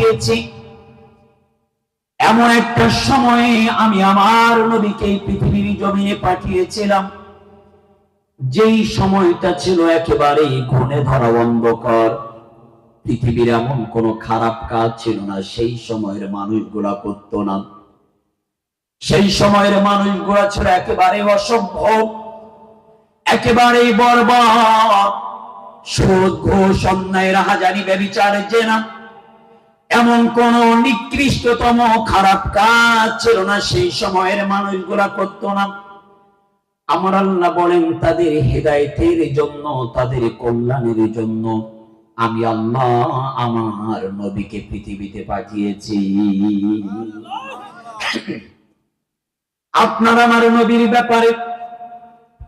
পাঠিয়েছি এমন একটা সময়ে আমি আমার নবীকে পৃথিবীর জমিনে পাঠিয়েছিলাম। যেই সময়টা ছিল একেবারে ঘনে ধরা অন্ধকার। পৃথিবীর এমন কোন খারাপ কাজ ছিল না, সেই সময়ের মানুষগুলা করতো না। সেই সময়ের মানুষগুলা ছিল একেবারে অসভ্য একেবারে বর্বর সুদ ঘোষ, অন্যায়, রাহাজানি, ব্যবিচার, জেনা এমন কোন নিকৃষ্টতম খারাপ কাজ ছিল না, সেই সময়ের মানুষগুলা করতো না। আমার আল্লাহ বলেন, তাদের হেদায়েতের জন্য, তাদের কল্যাণের জন্য আমি আল্লাহ আমার নবীকে পৃথিবীতে পাঠিয়েছি। আপনার আমার নবীর ব্যাপারে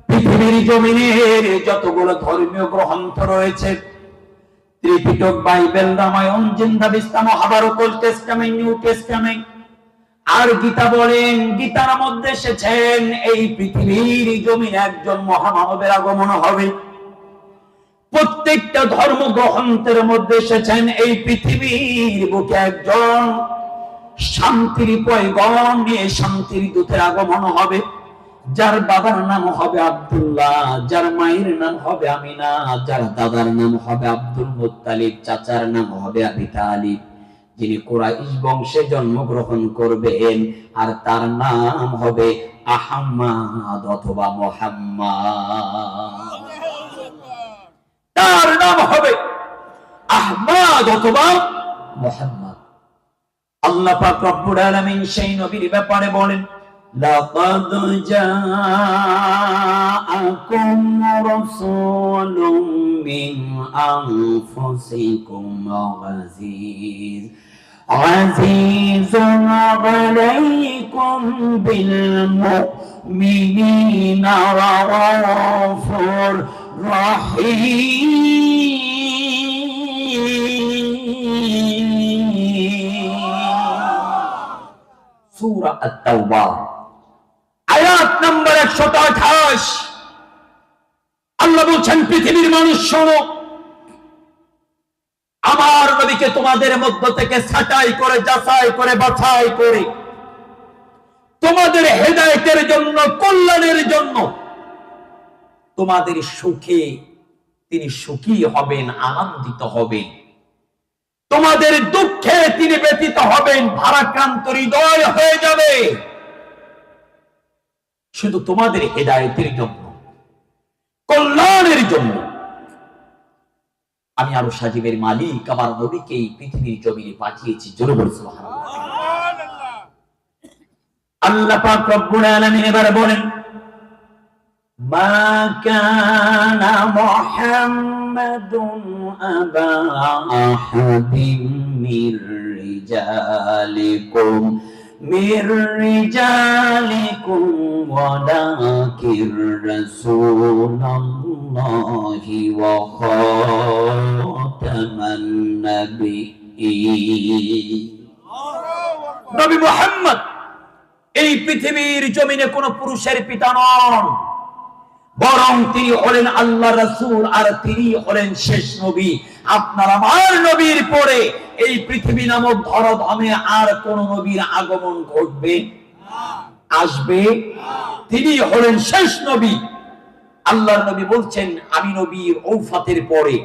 পৃথিবীর জমিনের যতগুলো ধর্মীয় গ্রন্থ রয়েছে Tripitaka Bible Ramayana Zend Avesta Mahabharata old testament new testament আর গীতা বলেন, গীতার মধ্যে এসেছেন, এই পৃথিবীর জমিনে একজন মহামানবের আগমন হবে। প্রত্যেকটা ধর্ম গ্রন্থের মধ্যে এসেছেন, এই পৃথিবীর বুকে একজন শান্তির পয়গম নিয়ে শান্তির দূতের আগমন হবে। যার বাবার নাম হবে আব্দুল্লাহ, যার মায়ের নাম হবে আমিনা, যার দাদার নাম হবে আব্দুল মুত্তালিব, চাচার নাম হবে আবি তালিব। যিনি কুরাইশ বংশে জন্মগ্রহণ করবেন, আর তার নাম হবে আহম্মদ অথবা মোহাম্মদ। তার নাম হবে আহমদ অথবা মোহাম্মদ। আল্লাহ পাক রব্বুল আলামিন সেই নবীর ব্যাপারে বলেন لقد جاءكم رسول من أنفسكم عزيز. عزيز عليكم بالمؤمنين رؤوف رحيم. سورة التوبة. একশত আঠাশ আল্লাহ বলছেন, পৃথিবীর মানুষ শোনো, আমার নবীকে তোমাদের মধ্য থেকে ছাটাই করে, যাচাই করে, বাছাই করে। তোমাদের হেদায়েতের জন্য, কল্যাণের জন্য তোমাদের সুখে তিনি সুখী হবেন, আনন্দিত হবেন। তোমাদের দুঃখে তিনি ব্যতীত হবেন, ভারাক্রান্ত হৃদয় হয়ে যাবে। শুধু তোমাদের হেদায়েতের জন্য কল্যাণের জন্য। আমি আরও সাজিবের মালিক আমার নবীকে এই পৃথিবীর জমিনে পাঠিয়েছি জোরে। আল্লাহ পাক রব্বুল আলামিন এবার বলেন মা কানা মুহাম্মাদুন আবা আহাদিম মির রিজালিকুম। من رجالكم ولكن رسول الله وخاتم النبيين নবী মুহাম্মদ এই পৃথিবীর জমিনে কোন পুরুষের পিতা নন বরং তিনি হলেন আল্লাহ রাসূল আর তিনি হলেন শেষ নবী আপনার আমার নবীর পরে এই পৃথিবী নামক ধরধামে আর কোন নবীর আগমন ঘটবে? আসবে? তিনি হলেন শেষ নবী। আল্লাহর নবী বলছেন, আমি নবীর ঔফাতের পরে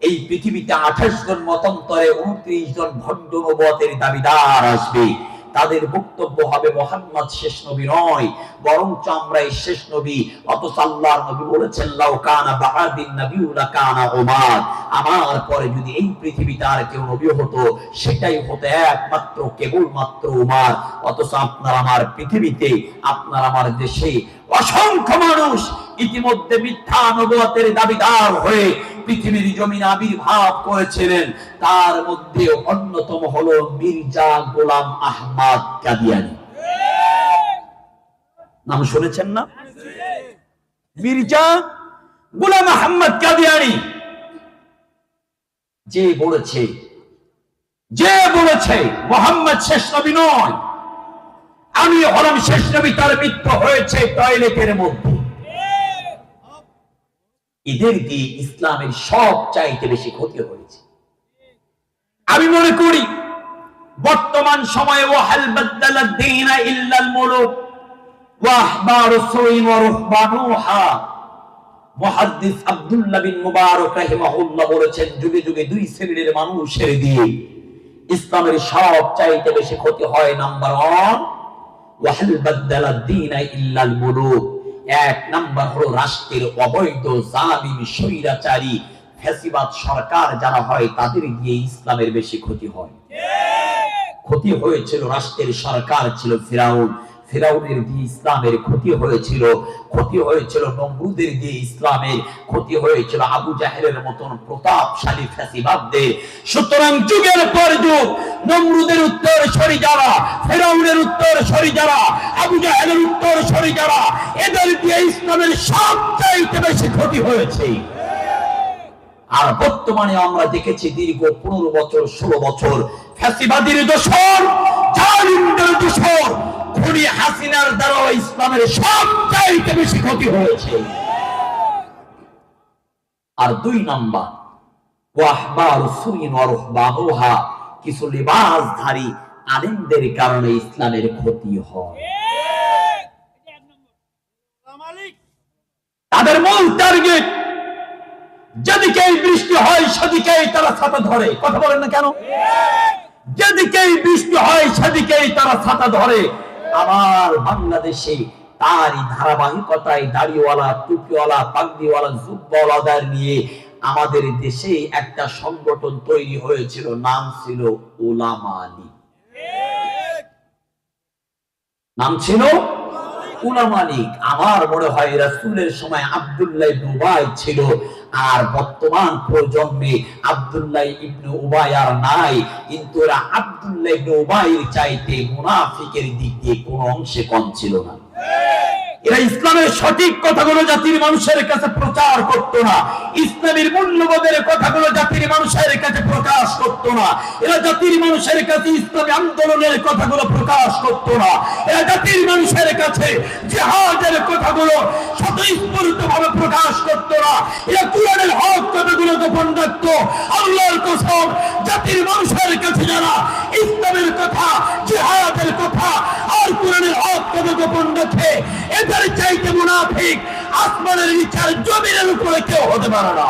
এই পৃথিবীতে আঠাশ জন মতন্তরে উনত্রিশ জন ভণ্ড নবতের দাবিদার আসবে। তাদের বক্তব্য হবে মোহাম্মদ শেষ নবী নয়, বরঞ্চ আমরা এই শেষ নবী। অথচ আল্লাহর নবী বলেছেন, লাউ কানা বাহাদিন নবিউলা কানা ওমার আমার পরে যদি এই পৃথিবীতে আর কেউ নবী হতো, সেটাই হতো একমাত্র, কেবলমাত্র উমার অথচ আপনার আমার পৃথিবীতে, আপনার আমার দেশে অসংখ্য মানুষ ইতিমধ্যে মিথ্যা নবতের দাবিদার হয়ে পৃথিবীর জমিন আবির্ভাব করেছিলেন। তার মধ্যে অন্যতম হলো মির্জা গোলাম আহমদ কাদিয়ানি। নাম শুনেছেন না? মির্জা গোলাম আহমদ কাদিয়ানি। যে বলেছে যে বলেছে, মোহাম্মদ শেষ নবী নয়। আমি হলাম শেষ নবী, তার মৃত্যু হয়েছে টয়লেটের মধ্যে। এদের দিয়ে ইসলামের সব চাইতে বেশি ক্ষতি হয়েছে আমি মনে করি, বর্তমান সময়ে বলেছেন, যুগে যুগে দুই শ্রেণির মানুষের দিয়ে ইসলামের সব চাইতে বেশি ক্ষতি হয়, নাম্বার ওয়ান, ওয়াহাল বাদ্দালা দিনা ইল্লাল মুলুক। এক নাম্বার হলো রাষ্ট্রের অবৈধ জালিম স্বৈরাচারী ফ্যাসিবাদ সরকার যারা হয়, তাদের দিয়ে ইসলামের বেশি ক্ষতি হয়। ক্ষতি হয়েছিল রাষ্ট্রের সরকার ছিল ফিরাউন। ফিরাউনের দিয়ে ইসলামের ক্ষতি হয়েছিল। ক্ষতি হয়েছিল নমরুদের দিয়ে ইসলামের ক্ষতি হয়েছিল। আবু জাহেলের মতন প্রতাপশালী ফ্যাসিবাদদের। সুতরাং যুগের পর যুগ নমরুদের উত্তর সরি যারা ফেরাউনের উত্তর সরি যারা, আবু জাহেলের উত্তর সরি যারা, এদের দিয়ে ইসলামের সবচাইতে বেশি ক্ষতি হয়েছে। আর বর্তমানে আমরা দেখেছি দীর্ঘ পনেরো বছর, ষোলো বছর ফ্যাসিবাদীর দোষর, জালিমদের দোষর, খুনি হাসিনার দ্বারা ইসলামের সবচাইতে বেশি ক্ষতি হয়েছে। আর দুই নাম্বার ওয়াহবার সুইন ওয়া রুহবানুহা কিছু লিবাসধারী আলেমদের কারণে ইসলামের ক্ষতি হয়। তাদের মূল টার্গেট যেদিকেই বৃষ্টি হয় সেদিকেই তারা ছাতা ধরে। কথা বলেন না কেন? যেদিকেই বৃষ্টি হয় সেদিকেই তারা ছাতা ধরে। আমার বাংলাদেশে তারই ধারাবাহিকতায় দাড়িওয়ালা, টুপিওয়ালা, পাগড়িওয়ালা, জুব্বাওয়ালাদের নিয়ে আমাদের দেশে একটা সংগঠন তৈরি হয়েছিল, নাম ছিল ওলামা লীগ। নাম ছিল উলামালিক আমার মনে হয় রাসুলের সময় আবদুল্লাহ দুবাই ছিল। আর বর্তমান প্রজন্মে আব্দুল্লাহ ইবনে উবাই আর নাই। কিন্তু এরা আব্দুল্লাহ ইবনে উবাইয়ের চাইতে মুনাফিকের দিক দিয়ে কোনো অংশে কম ছিল না। এরা ইসলামের সঠিক কথাগুলো জাতির মানুষের কাছে প্রচার করত না, ইসলামের মূল্যবোধের কথাগুলো জাতির মানুষের কাছে প্রকাশ করত না, এরা জাতির মানুষের কাছে ইসলামী আন্দোলনের কথাগুলো প্রকাশ করত না, এরা জাতির মানুষের কাছে জেহাদের কথাগুলো স্বতঃস্ফূর্ত ভাবে প্রকাশ করত না, এরা কোরআনের হক কথাগুলো গোপন রাখত, আল্লাহর কসম, জাতির মানুষের কাছে যারা ইসলামের কথা, জেহাদের কথা আর কোরআনের গোপন রেখে এদের চাইতে মুনাফিক আসমানের নিচার জমিনের উপরে কেউ হতে পারে না।